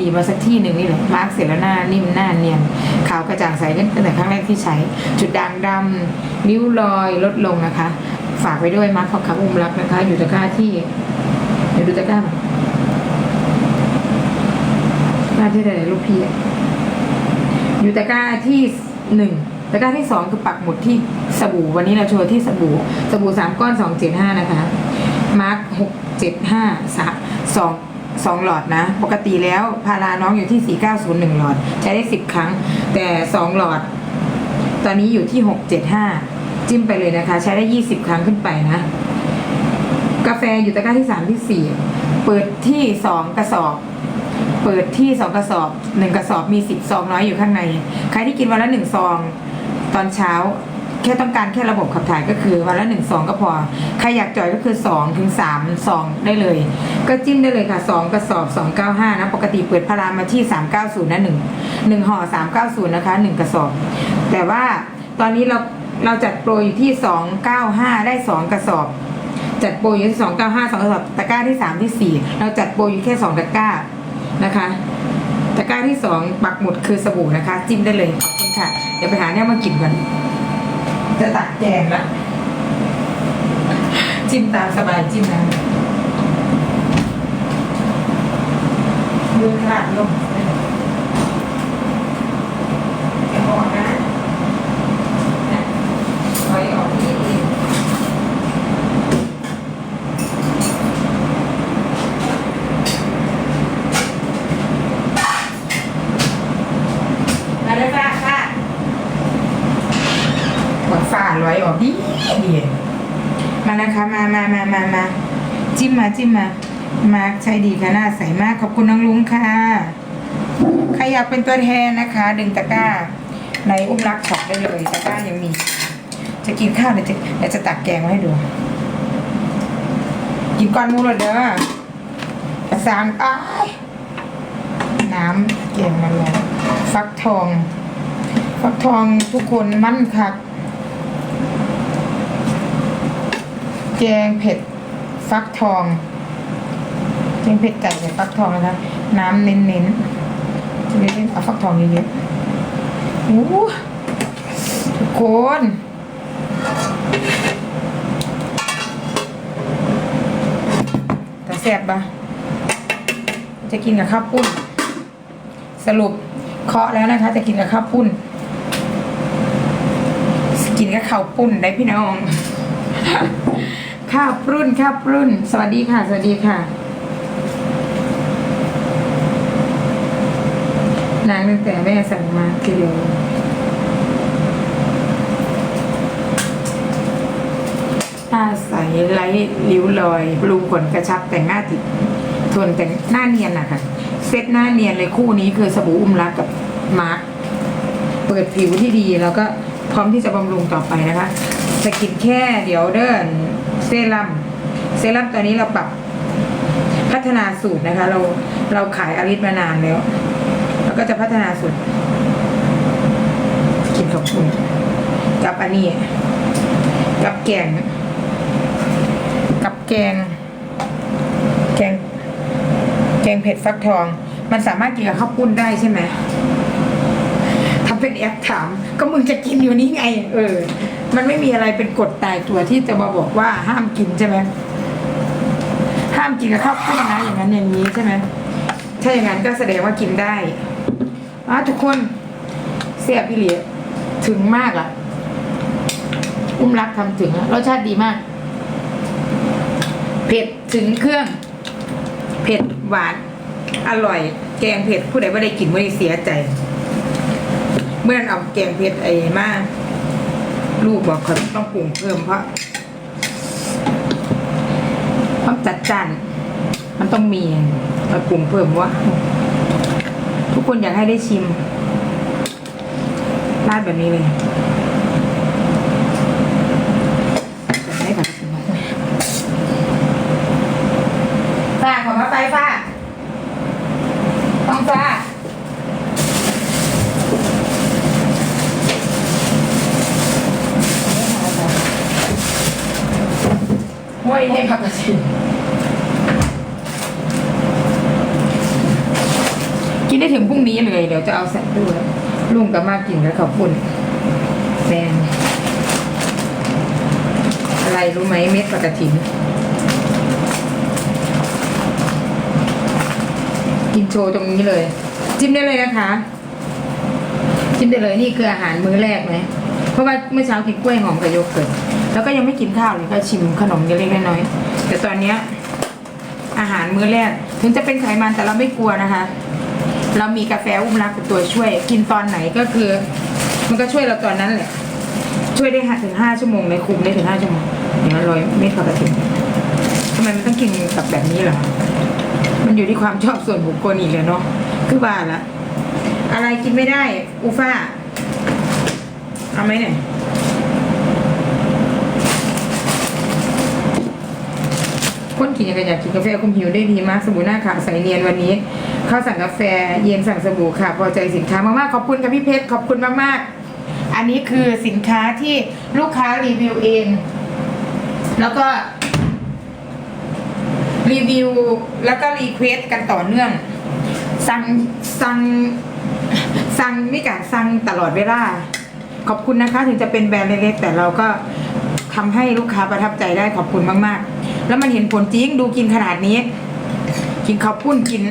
ดีๆมาสักที่หนึ่งนี่แหละมาร์กเสร็จแล้วหน้านิ่มหน้าเนียนขาวกระจ่างใสขึ้นตั้งแต่ครั้งแรกที่ใช้ จุดด่างดำริ้วรอยลดลงนะคะ ฝากไว้ด้วยมาร์กของคับอุ้มรักนะคะ อยู่ตะกร้าที่เดี๋ยวดูตะกร้าหน่อยตะกร้าที่ไหนลูกพี่อะอยู่ตะกร้าที่หนึ่งตะกร้าที่สองคือปักหมุดที่สบู่วันนี้เราโชว์ที่สบู่สบู่สามก้อนสองเจ็ดห้านะคะมาร์กหกเจ็ดห้าสามสอง สองหลอดนะ ปกติแล้วพาราน้องอยู่ที่สี่เก้าศูนย์หนึ่งหลอด ใช้ได้สิบครั้ง แต่สองหลอด ตอนนี้อยู่ที่หกเจ็ดห้าจิ้มไปเลยนะคะ ใช้ได้ยี่สิบครั้งขึ้นไปนะ กาแฟอยู่ตะกร้าที่สามที่สี่เปิดที่สองกระสอบ เปิดที่สองกระสอบหนึ่งกระสอบมีสิบซองน้อยอยู่ข้างใน ใครที่กินวันละหนึ่งซอง ตอนเช้า แค่ต้องการแค่ระบบขับถ่ายก็คือวันละหนึ่งซองก็พอ ใครอยากจ่อยก็คือสองถึงสามซองได้เลย ก็จิ้มได้เลยค่ะสองกระสอบสองเก้าห้านะ ปกติเปิดพารามาที่สามเก้าศูนย์นะหนึ่งหนึ่งห่อสามเก้าศูนย์นะคะหนึ่งกระสอบ แต่ว่าตอนนี้เราเราจัดโปรอยู่ที่สองเก้าห้าได้สองกระสอบจัดโปรอยู่ที่สองเก้าห้าสองกระสอบตะกร้าที่สามที่สี่เราจัดโปรอยู่แค่สองตะกร้านะคะตะกร้าที่สองปักหมุดคือสบู่นะคะ จิ้มได้เลยขอบคุณค่ะเดี๋ยวไปหาเนี่ยมากินกัน จะตักแกงละจิ้มตามสบายจิ้มนะมือขาดลงอย่าบอกนะนะถอยออกนิดเองมาเลยค่ะค่ะ หมดฝ่าร้อยออกดี ดีมานะคะมามามามามาจิ้มมาจิ้มมามาใช้ดีค่ะหน้าใสมากขอบคุณน้องลุงค่ะใครอยากเป็นตัวแทนนะคะ ดึงตะกร้า ในอุ้มรักช็อปได้เลยตะกร้ายังมี จะกินข้าวเดี๋ยวจะเดี๋ยวจะตักแกงมาให้ดูกินก้อนมูเลยเด้อประสานอ้ายน้ำแกงมันเลยฟักทอง ฟักทองทุกคนมั่นคัก แกงเผ็ดฟักทองแกงเผ็ดไก่ใส่ฟักทองนะคะ น้ำเน้นๆจะไม่ได้เอาฟักทองเยอะๆโอ้โหทุกคนแต่แซ่บปะจะกินกับข้าวปุ้น สรุปเคาะแล้วนะคะ จะกินกับข้าวปุ้น กินกับข้าวปุ้นได้พี่น้อง ข้าวปรุ่นข้าวปรุ่น สวัสดีค่ะ สวัสดีค่ะนางตั้งแต่แม่สั่งมาทีเดียวหน้าใสไร้ริ้วรอยปรุงขนกระชับแต่งหน้าติดทนแต่งหน้าเนียนอะค่ะ เซตหน้าเนียนเลยคู่นี้คือสบู่อุ้มรักกับมาร์คเปิดผิวที่ดีแล้วก็พร้อมที่จะบำรุงต่อไปนะคะจะกินแค่เดี๋ยวเดิน ซรั่มเซรั่มตัวนี้เราปรับพัฒนาสูตรนะคะ เราเราขายอลิสมานานแล้ว แล้วก็จะพัฒนาสูตรกินขอบคุณกับอันนี้ กับแกง กับแกง แกง แกงเผ็ดฟักทอง มันสามารถกินกับข้าวปุ้นได้ใช่ไหมทำเป็นแอปถาม ก็มึงจะกินอยู่นี่ไง เออ มันไม่มีอะไรเป็นกฎตายตัวที่จะมาบอกว่าห้ามกินใช่ไหมห้ามกินกับข้าวปุ้นนะอย่างนั้นอย่างนี้ใช่ไหมถ้าอย่างนั้นก็แสดงว่ากินได้อะทุกคนเสียพี่เหลียถึงมากอะ อุ้มรักทำถึงรสชาติดีมาก เผ็ดถึงเครื่อง เผ็ดหวาน อร่อย แกงเผ็ดผู้ใดไม่ได้กินไม่ได้เสียใจ เมื่อนั้นเอาแกงเผ็ดไอ้มาก ลูกบอกเขาต้องปรุงเพิ่มเพราะความจัดจ้านมันต้องมีเราปรุงเพิ่มว่าทุกคนอยากให้ได้ชิมราดแบบนี้เลยแบบนี้ค่ะฝ้าขอมาไปฝ้าต้องฝ้า ห้ วยให้ผักกระเทียมกินได้ถึงพรุ่งนี้เลย เดี๋ยวจะเอาใส่ด้วยลุงกับมากินแล้วขอบคุณแฟนอะไรรู้ไหมเม็ดปกระถินกินโชว์ตรงนี้เลย จิ้มได้เลยนะคะ จิ้มได้เลยนี่คืออาหารมื้อแรกไหมเพราะว่าเมื่อเช้ากินกล้วยหอมกับโยเกิร์ต แล้วก็ยังไม่กินข้าวเลยก็ชิมขนมเล็กๆน้อยๆแต่ตอนเนี้ยอาหารมื้อแรก ถึงจะเป็นไขมันแต่เราไม่กลัวนะคะ เรามีกาแฟอุ้มรักเป็นตัวช่วย กินตอนไหนก็คือ มันก็ช่วยเราตอนนั้นแหละ ช่วยได้ถึงห้าชั่วโมงเลยคุมได้ถึงห้าชั่วโมงอย่างนั้นร้อยเม็ดปกติทำไมมันต้องกินกับแบบนี้เหรอมันอยู่ที่ความชอบส่วนบุคคลอีกเลยเนาะคือบ้าละอะไรกินไม่ได้ อูฟ่าเอาไหมเนี่ย คนกินยังไงอยากกินกาแฟคุมหิวได้ดีมากสบู่หน้าขาวใสเนียนวันนี้เข้าสั่งกาแฟเย็นสั่งสบู่ค่ะพอใจสินค้ามากๆขอบคุณค่ะพี่เพชรขอบคุณมากๆ อันนี้คือสินค้าที่ลูกค้ารีวิวเอง แล้วก็รีวิวแล้วก็รีเควสกันต่อเนื่อง สั่งสั่งสั่งไม่กะสั่งตลอดเวลาขอบคุณนะคะ ถึงจะเป็นแบรนด์เล็กๆแต่เราก็ทำให้ลูกค้าประทับใจได้ขอบคุณมาก ๆ แล้วมันเห็นผลจริงดูกินขนาดนี้ กินข้าวปุ้นกิน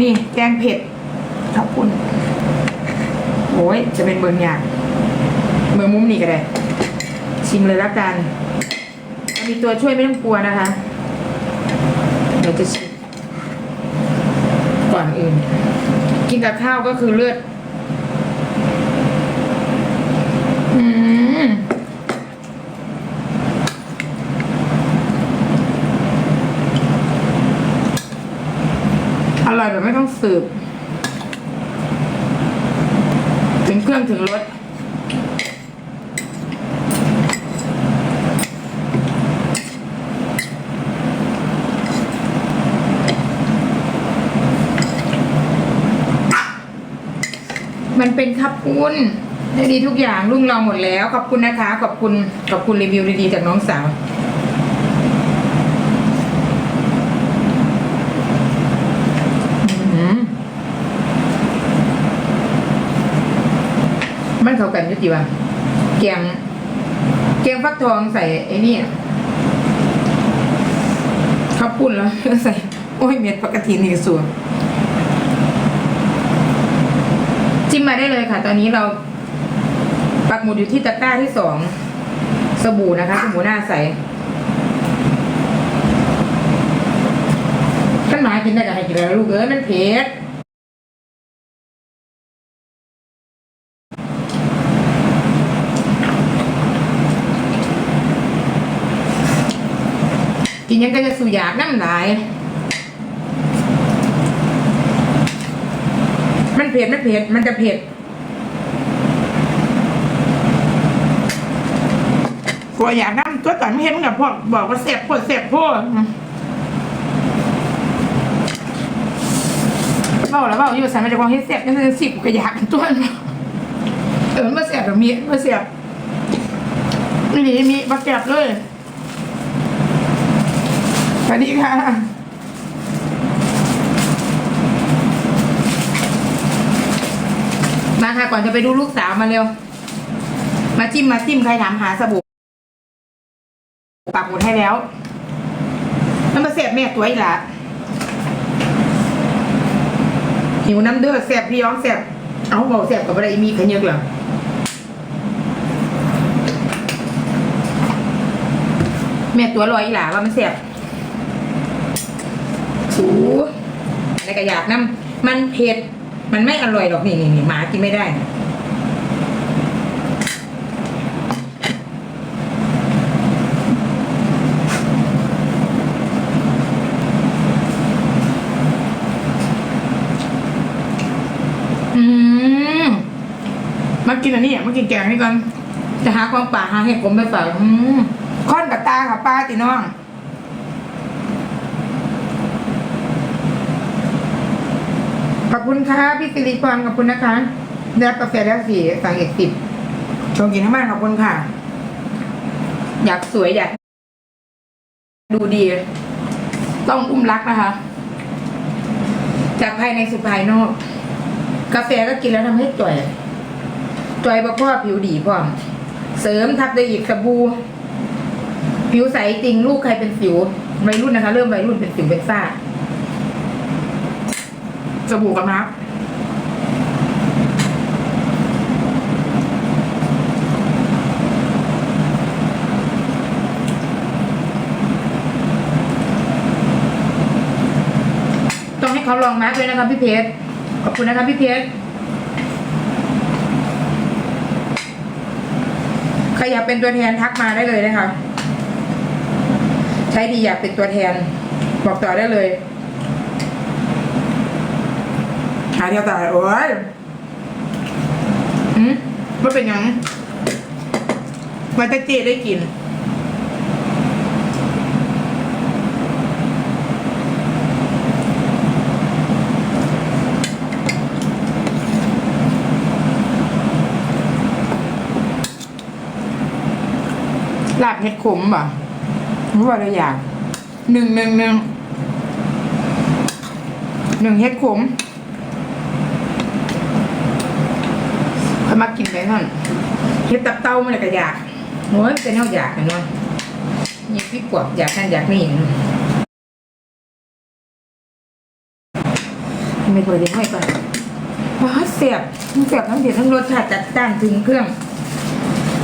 นี่แกงเผ็ดข้าวปุ้นโอ้ยจะเป็นเบิร์นอย่างเบอร์มุมนี่ก็ได้ชิมเลยละกันมีตัวช่วยไม่ต้องกลัวนะคะ เดี๋ยวจะชิมก่อนอื่น กินกับข้าวก็คือเลือด อืม อร่อย แบบไม่ต้องสืบ ถึงเครื่องถึงรสมันเป็นขับปุ้นได้ดีทุกอย่างรุ่งเราหมดแล้ว ขอบคุณนะคะ ขอบคุณขอบคุณรีวิวดีๆจากน้องสาว มันเข้ากันยุติว่าแกงแกงฟักทองใส่ไอ้นี่ข้าวปุ้นแล้วใส่ โอ้ยเม็ดปกตินี่สวนจิ้มมาได้เลยค่ะ ตอนนี้เราปักหมุดอยู่ที่ตะกร้าที่สองสบู่นะคะสบู่หน้าใสขั้นหมายกินได้กับให้กินแล้วลูกเอ้ยมันเผ็ด นยังก็จะสูอยากน้ำลาย มันเผ็ดมันเผ็ดมันจะเผ็ดกลัวอยากนั่งตัวก่อนไม่เห็นมึงกับพ่อบอกว่าเสียบพ่อเสียบพ่อเบ้าแล้วเบ้าอยู่สันมันจะความให้เสียบนั่นคือสิบก็อยากตัวเนาะเออมาเสียบแบบมีมาเสียบนี่นี่มีมาเสียบเลย สวัสดีค่ะ มาค่ะก่อนจะไปดูลูกสาวมาเร็ว มาจิ้มมาจิ้มใครถามหาสบู่ปักหมุดให้แล้วแล้วมาเสียบแม่ตัวอีกละหิวน้ำเดือดเสียบพี่ย้องเสียบเอาเบาเสียบกับอะไรมีขยักเหรอแม่ตัวลอยอีหล่าว่ามันเสียบ สูอะไรก็อยากน้ำมันเผ็ด มันไม่อร่อยหรอกนี่นี่นี่หมากินไม่ได้นะอืมมากินอันนี้อะมากินแกงนี่ก่อนจะหาความป่าหาเห็ดผมไปฝากอืมค่อนกับตาค่ะป้าตีน้อง ขอบ คุณค่ะพี่สิริพรขอบคุณนะคะได้รับกาแฟแล้วสี่สั่งอีกสิบชมกินทั้งบ้านขอบคุณค่ะ อยากสวยอยากดูดี ต้องอุ้มรักนะคะ จากภายในสู่ภายนอก กาแฟก็กินแล้วทำให้จ่อยจ่อยบ่พ่อผิวดีพร้อมเสริมทับด้วยอีกสบู่ผิวใสจริงลูกใครเป็นสิววัยรุ่นนะคะ เริ่มวัยรุ่นเป็นสิวเป็นฝ้า สบู่กับน้ำต้องให้เขาลองมาร์กด้วยนะคะพี่เพชร ขอบคุณนะคะพี่เพชร ใครอยากเป็นตัวแทนทักมาได้เลยนะคะ ใช้ดีอยากเป็นตัวแทน บอกต่อได้เลย หาเที่ยวตายโอ้ยอืมว่าเป็นหยังมันจะเจได้กินลาบเห็ดขมป่ะรู้ว่าเราอยากหนึ่งหนึ่งหนึ่งหนึ่งเห็ดขม เขามากินไปท่านเห็ดตับเต้ามันก็อยากโอ้ยเป็นเท่าอยากเห็นไหมนี่พี่ปวดอยากนั่นอยากนี่ไม่เปิดเดี๋ยวไม่ก่อนว้าเสียบเสียบทั้งเผ็ดทั้งรสชาติจัดจ้านถึงเครื่อง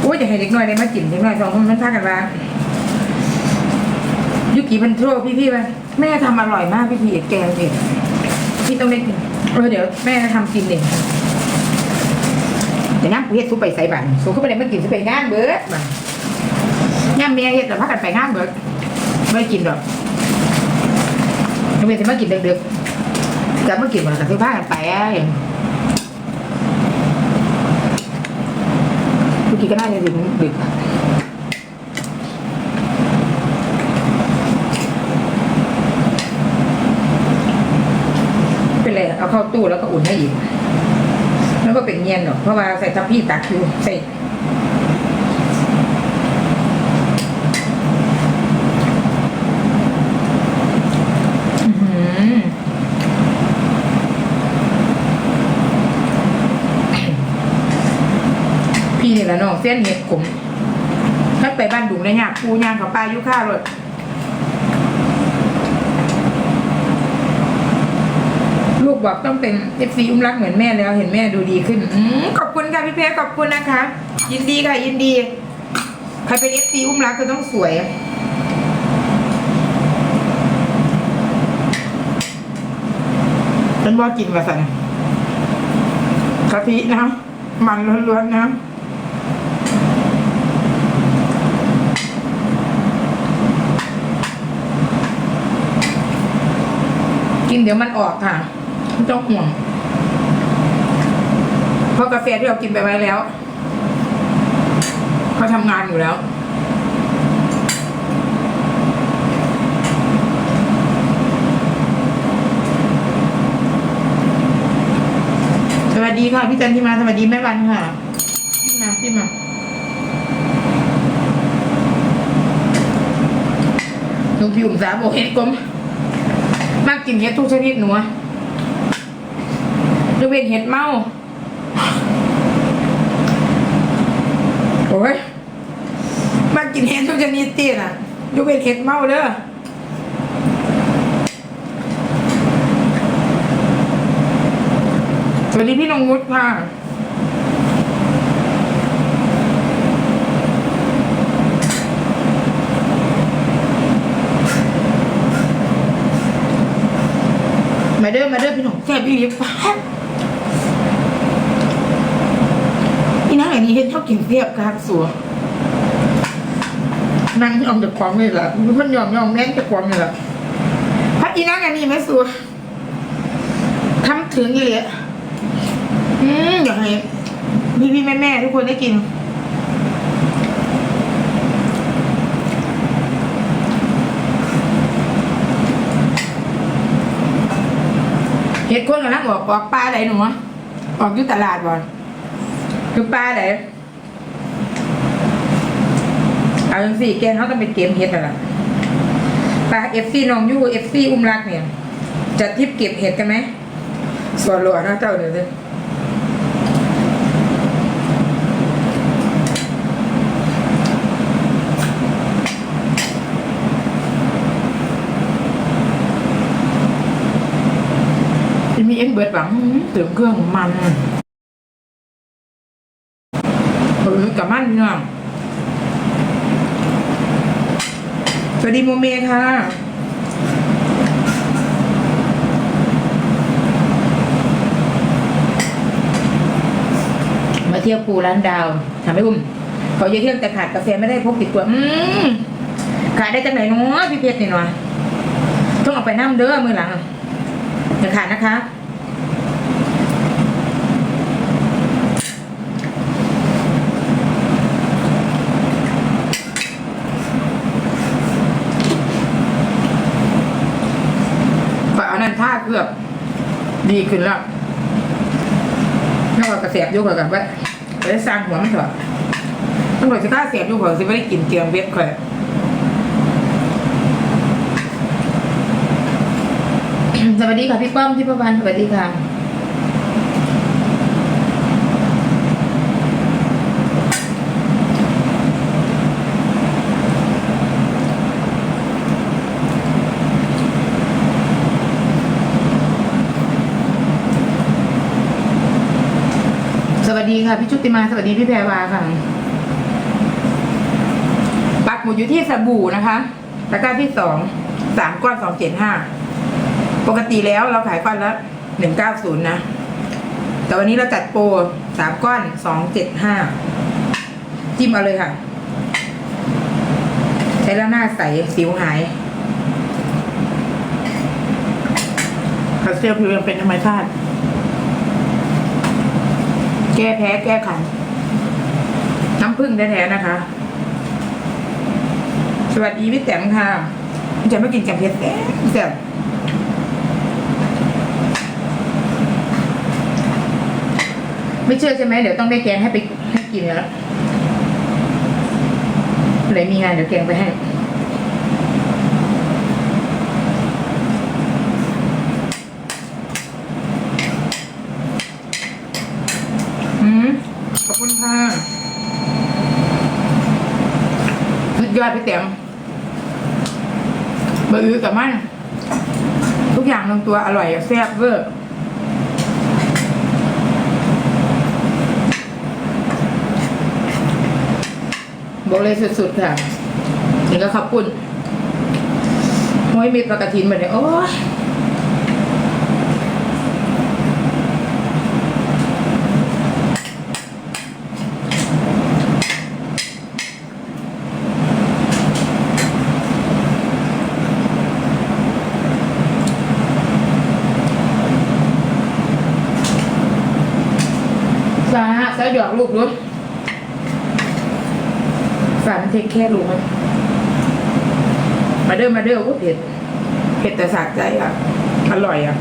โอ้ยอยากให้เด็กน้อยได้มากินเด็กน้อยสองคนมันพากันว่ายุกิมันโทรพี่พี่ๆว่าแม่ทำอร่อยมากพี่พี่แกงเด็กพี่ต้องได้กินเออเดี๋ยวแม่ทำกินเอง เดี๋ยวน้ำเฮ็ดซุปไปใส่บันซุปเข้าไปเลยมันกินซุปไปงานเบิดบันย่ำเมียเฮ็ดแต่พักกันไปงานเบิดไม่กินหรอกเมียจะมากินดึกๆจะมากินมันกับซื้อผ้ากันไปอะอย่างเมื่อกี้ก็น่าจะถึงดึกเป็นไรเอาเข้าตู้แล้วก็อุ่นให้อีก แล้วก็เป็นเงียนหรอกเพราะว่าใส่ทัพพี่ตักอยู่ใส่พี่นี่แหละน้องเส้นเห็ดขมถ้าไปบ้านดุงได้ยากปูยางกับปลายุค่ารถลูก บอกต้องเป็นเอฟซีอุ้มรักเหมือนแม่แล้วเห็นแม่ดูดีขึ้นอืมขอบคุณค่ะพี่เพชรขอบคุณนะคะ ยินดีค่ะยินดี ใครเป็นเอฟซีอุ้มรักก็ต้องสวยฉันบอกกินมาสั่นกะทินะ มันล้วนๆนะกินเดี๋ยวมันออกค่ะ ไม่ต้องห่วงเพราะกาแฟที่เรากินไปไว้แล้วเขาทำงานอยู่แล้วสวัสดีค่ะพี่จันทิมาสวัสดีแม่วันค่ะพี่มาพี่มาหนูผิวสาโบเห็ดกลมมากกินเห็ดทุกชนิดหนูอะ ยกเว้นเห็ดเมา โอ้ยมากกินเห็ดทุกชนิดตีน่ะยกเว้นเห็ดเมาเด้อสวัสดีพี่นงวุฒิค่ะมาเด้อมาเด้อพี่หนงแซ่บพี่ลิฟฟ้าพี่ อันนี้เห็นชอบกินเสียบกลางสวนั่งยอมจากความเลยล่ะมันยอมยอมแม่งจากความเลยล่ะพัดอีนั่งอย่างนี้ไหมสัวทำถึงอีเลยอืมอยากให้พี่พี่แม่แม่ทุกคนได้กินเห็ดคนกำลังออกออกปลาอะไหนหนูอะออกอยู่ตลาดบ่อน คือปลาไหนเอาจังสี่แกงเขาต้องเป็นเกมเห็ดอะไรปลาเอฟซีน้องยูเอฟซีอุ้มรักเนี่ยจะทิปเก็บเห็ดกันไหมสวนหลวงนะเจ้าเดี๋ยวสิจะมีเอ็นเบิร์ดหวังเติมเครื่องมันเออกับมันพี่น้องสวัส ดีโมเมค่ะมาเที่ยวปูร้านดาวถามไม่อุ้มเขอเยอะเที่ยวแต่ขาดกาแฟไม่ได้พกติดตัวอืมขาดได้จากไหนเนาะพี่เพชรนี่เนาะต้องเอาไปน้ำเด้อมือหลังอย่าขาดนะคะ ฝ่ายอันนั้นท่า เกือกดีขึ้นแล้วแล้วก็กระเสียบอยุ่งกันว่าไปได้สร้างหัวมันเถอะต้องบอกสิกล้าเสียบยุ่งกับสิไม่ได้กินเกียงเวทค่อยสวัสดีค่ะพี่ป้อมที่ประวันสวัสดีค่ะ วัสดีค่ะพี่ชุติมาสวัสดีพี่แพรวาค่ะปักหมุดอยู่ที่สบู่นะคะตะกร้าที่สองสามก้อนสองเจ็ดห้าปกติแล้วเราขายก้อนละหนึ่งเก้าศูนย์นะ แต่วันนี้เราจัดโปรสามก้อนสองเจ็ดห้าจิ้มเอาเลยค่ะ ใช้แล้วหน้าใสสิวหายคาเซียลผิวยังเป็นธรรมชาติ แก้แพ้แก้ขัน น้ำผึ้งแท้ๆนะคะ สวัสดีพี่แตมค่ะจะไม่กินแกงเผ็ดแซ่บแซ่บไม่เชื่อใช่ไหมเดี๋ยวต้องได้แกงให้ไปให้กินแล้วเลยมีงานเดี๋ยวแกงไปให้ อืมขอบคุณค่ะ สุดยอดพี่แตมบะอือกับมัน ทุกอย่างลงตัวอร่อยแซ่บเวอร์บอกเลยสุดๆค่ะนี่ก็ขอบคุณโอ้ยมีปลากระถินเหมือนเนี่ยโอ้ย สา ลูกด้วยฝันเทคแค่ลูกมันมาเด้อมาเด้อโอ้เผ็ดเผ็ดแต่สะใจอะ อร่อยอะ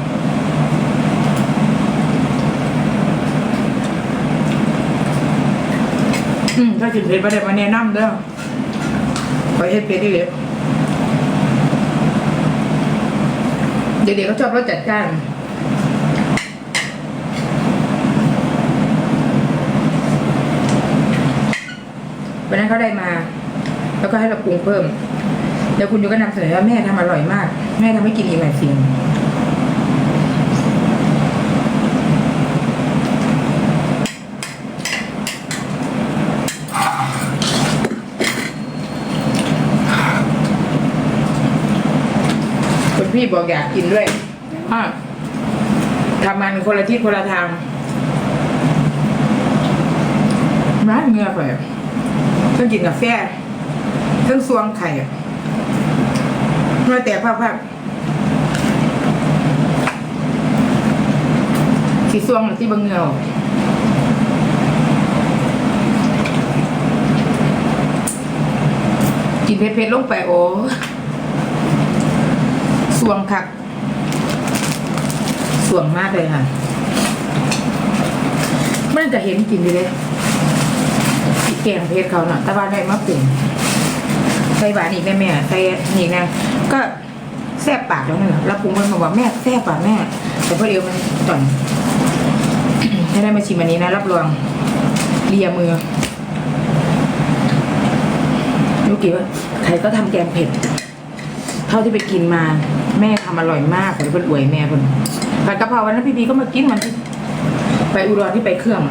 อืมถ้ากินเผ็ดมาได้มาแนะนำเด้อขอเฮ็ดเผ็ดดิเลยเด็กๆก็ชอบรสจัดจ้าน วันนั้นเขาได้มา แล้วก็ให้เราปรุงเพิ่ม แล้วคุณยูก็นำเสนอว่าแม่ทำอร่อยมาก แม่ทำให้กินอีกหลายสิ่งคุณพี่บอกอยากกินด้วยอะทำมันคนละทิศคนละทางร้านเงือไปเครื่ องกินกาแฟเครื่องซวงไข่อะเมื่อแต่ภาพภาพสีซวงหรือที่บางเงากินเผ็ดๆลงไปโอ้สวงคักสวงมากเลยค่ะมันจะเห็นกินดีเลย แกงเพชรเขาเนาะแต่ว่าได้มาปรุงใส่หวานอีกแม่แม่ใส่นี่นะก็แซ่บปากแล้วนั่นแหละแล้วปรุงมันมาบอกแม่แซ่บป่ะแม่แต่พอเดียวมันต่อนถ้าได้มาชิมอันนี้นะ รับรองเลียมือลูกกี่ว่าใครก็ทำแกงเผ็ด เท่าที่ไปกินมาแม่ทำอร่อยมากคนเป็นอวยแม่คนผัดกะเพราวันนั้นพี่พีก็มากินวันที่ไปอุดรที่ไปเครื่อง